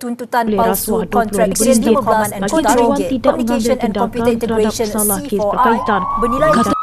tuntutan oleh palsu kontrak RM20 Presiden Command and bagi Control karyawan tidak Communication mengambil and Computer Integration salah kes C4I berkaitan bernilai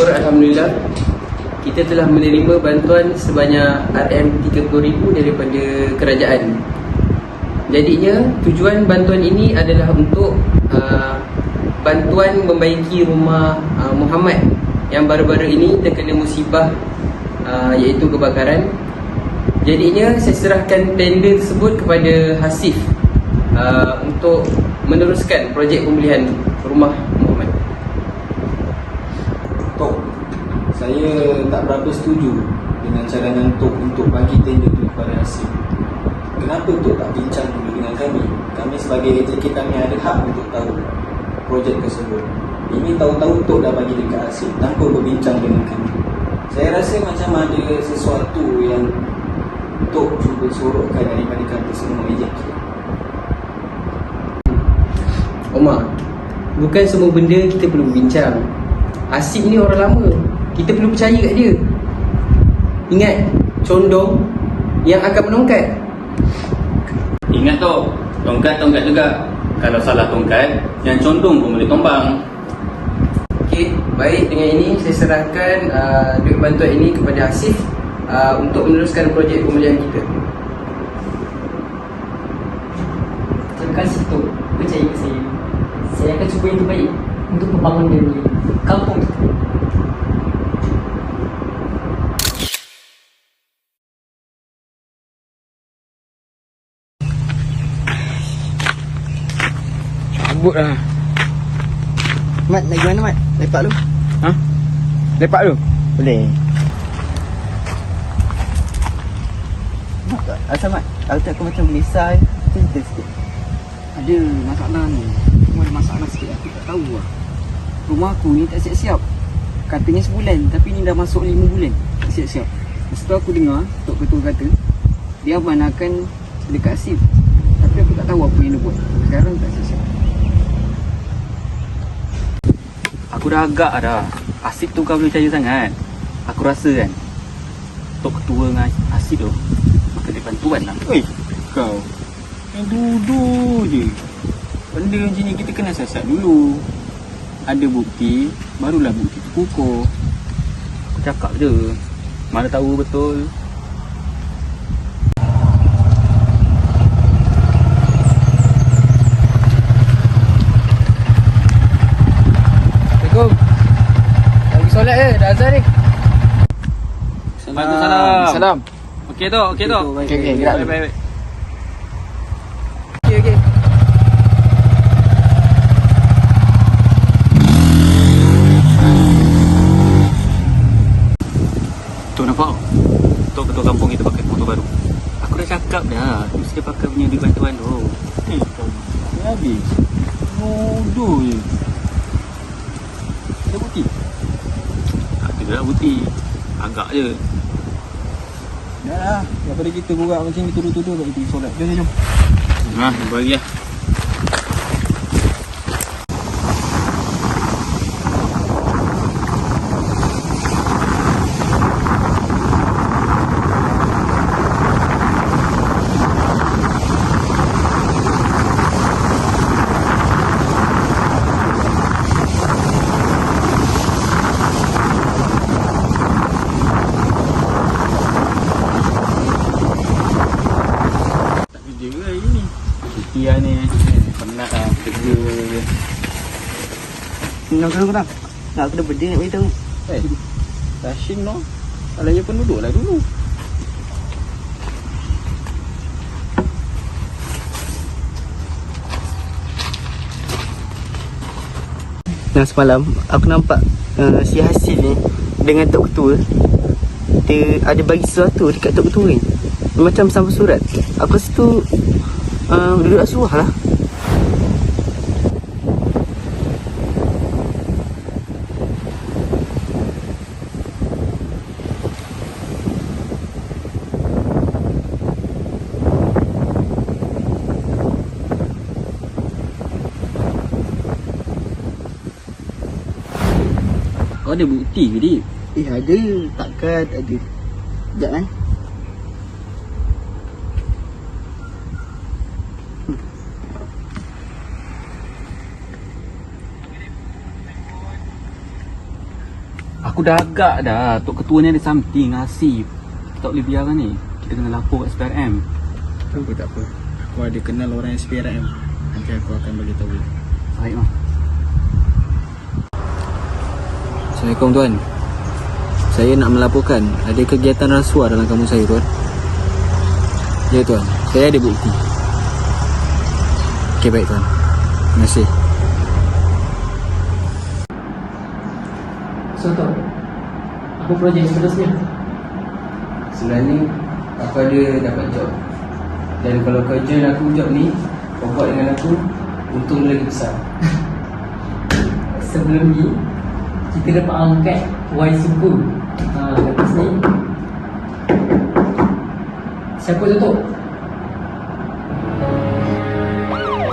kata Syukur Alhamdulillah kita telah menerima bantuan sebanyak RM30,000 daripada kerajaan. Jadinya tujuan bantuan ini adalah untuk uh, bantuan membaiki rumah uh, Muhammad yang baru-baru ini terkena musibah uh, iaitu kebakaran. Jadinya saya serahkan tender tersebut kepada Hasif uh, untuk meneruskan projek pemulihan rumah Muhammad. Tok, saya tak berapa setuju dengan cadangan Tok untuk bagi tender itu kepada Hasif. Kenapa Tok tak bincang dulu dengan kami? Kami sebagai AJK kami ada hak untuk tahu projek tersebut. Ini tahu-tahu Tok dah bagi dekat Hasif tanpa berbincang dengan kami. Saya rasa macam ada sesuatu yang Tok cuba sorokkan daripada kata semua AJK. Omar, bukan semua benda kita perlu bincang. Asif ni orang lama. Kita perlu percaya kat dia. Ingat, condong yang akan menongkat. Ingat tu, tongkat-tongkat juga. Kalau salah tongkat, yang condong pun boleh tombang. Okey, baik dengan ini saya serahkan uh, duit bantuan ini kepada Asif uh, untuk meneruskan projek pemulihan kita. Terima kasih tu Percaya ke saya Saya akan cuba yang terbaik Untuk pembangunan di kampung Cabut lah. Mat, lagi mana Mat? Lepak lu? Ha? Lepak tu? Boleh. Mat, asal Mat? Aku tak aku macam gelisah Cerita sikit. Ada masalah ni. Cuma ada masalah sikit aku tak tahu lah. Rumah aku ni tak siap-siap. Katanya sebulan Tapi ni dah masuk lima bulan. Tak siap-siap. Lepas tu aku dengar Tok Ketua kata Dia akan dekat SIP Tapi aku tak tahu apa yang dia buat. Sekarang tak siap-siap Aku dah agak dah. Asif tu kau boleh percaya sangat. Aku rasa kan, Tok Ketua dengan Asif tu, maka dia bantuan lah. Oi, kau Yang duduk je Benda macam ni kita kena siasat dulu Ada bukti Barulah bukti terkukur Aku cakap je. Mana tahu betul. Assalamualaikum. Dah pergi Dah ni. Waalaikumsalam. Salam Okey tu, okey tu. Okey, okey, gerak Baik, baik, baik. Okey, okey. Tu nampak? Tok Ketua kampung kita pakai motor baru. Aku dah cakap dah, mesti dia pakai punya duit bantuan tu. Eh, kau Dah habis Bodoh je Ada bukti? Dah bukti. Agak je. Dah lah Daripada kita borak macam ni Tuduh-tuduh Kita pergi solat Jom, jom, jom Ha, bagi lah. Tak kerja ke hari ni? Lah ni. Penat lah kerja. Nak kena kena Nak dah benda nak beritahu? Eh, Rashim no. Kalau dia pun duduk lah dulu. Yang semalam Aku nampak uh, Si Hasil ni Dengan Tok Ketua. Dia ada bagi sesuatu Dekat Tok Ketua ni. Macam sampai surat. Aku rasa tu uh, duduk suah lah. Kau ada bukti ke dia? Eh ada, takkan ada. Sekejap eh. Aku dah agak dah. Tok Ketua ni ada something Asif Kita tak boleh biarkan ni. Kita kena lapor kat SPRM Tak apa tak apa. Aku ada kenal orang SPRM Nanti aku akan bagi tahu. Baik mah Assalamualaikum tuan. Saya nak melaporkan. Ada kegiatan rasuah dalam kampung saya tuan. Ya tuan. Saya ada bukti. Okey baik tuan. Terima kasih So Tok Apa projek seterusnya? Sebenarnya Aku ada dapat job? Dan kalau kau join aku job ni Kau buat dengan aku Untung lagi besar. Sebelum ni Kita dapat angkat Y Suku. Ha, Lepas ni Siapa tu Tok?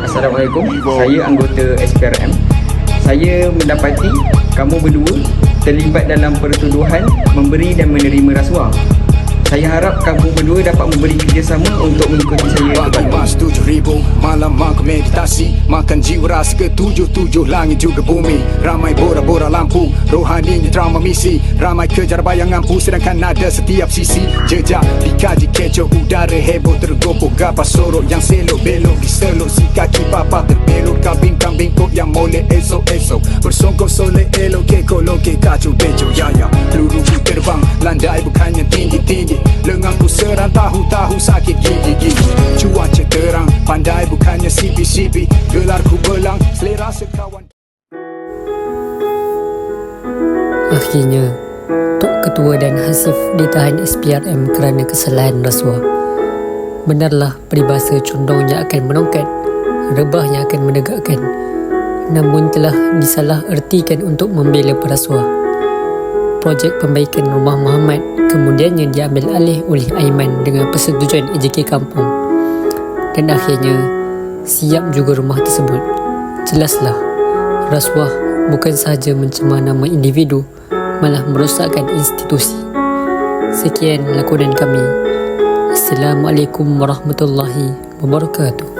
Assalamualaikum. Saya anggota SPRM Saya mendapati Kamu berdua Terlibat dalam pertuduhan Memberi dan menerima rasuah Saya harap kamu berdua dapat memberi kerjasama Untuk mengikuti saya. Mas tujuh ribu. Malam aku meditasi Makan jiwa rasa ke tujuh-tujuh Langit juga bumi. Ramai bora-bora lampu Rohaninya trauma misi. Ramai kejar bayangan pu Sedangkan ada setiap sisi. Jejak dikaji kecoh Udara heboh tergopoh Gapa sorok yang selok belok Diselok si kaki papa terbelok Kambing-kambing kok yang molek esok-esok. Bersongkok soleh elok Keko loke kacau bejo Ya ya Peluru terbang Landai bukannya Lenganku serang tahu-tahu sakit gigi-gigi Cuaca terang Pandai bukannya sipi-sipi Gelarku belang Selera sekawan Akhirnya, Tok Ketua dan Hasif ditahan SPRM kerana kesalahan rasuah. Benarlah peribahasa condong yang akan menongkat, rebah yang akan menegakkan. Namun telah disalah ertikan untuk membela perasuah. Projek pembaikan rumah Muhammad kemudiannya diambil alih oleh Aiman dengan persetujuan AJK Kampung. Dan akhirnya, siap juga rumah tersebut. Jelaslah, rasuah bukan sahaja mencemar nama individu, malah merosakkan institusi. Sekian lakonan kami. Assalamualaikum warahmatullahi wabarakatuh.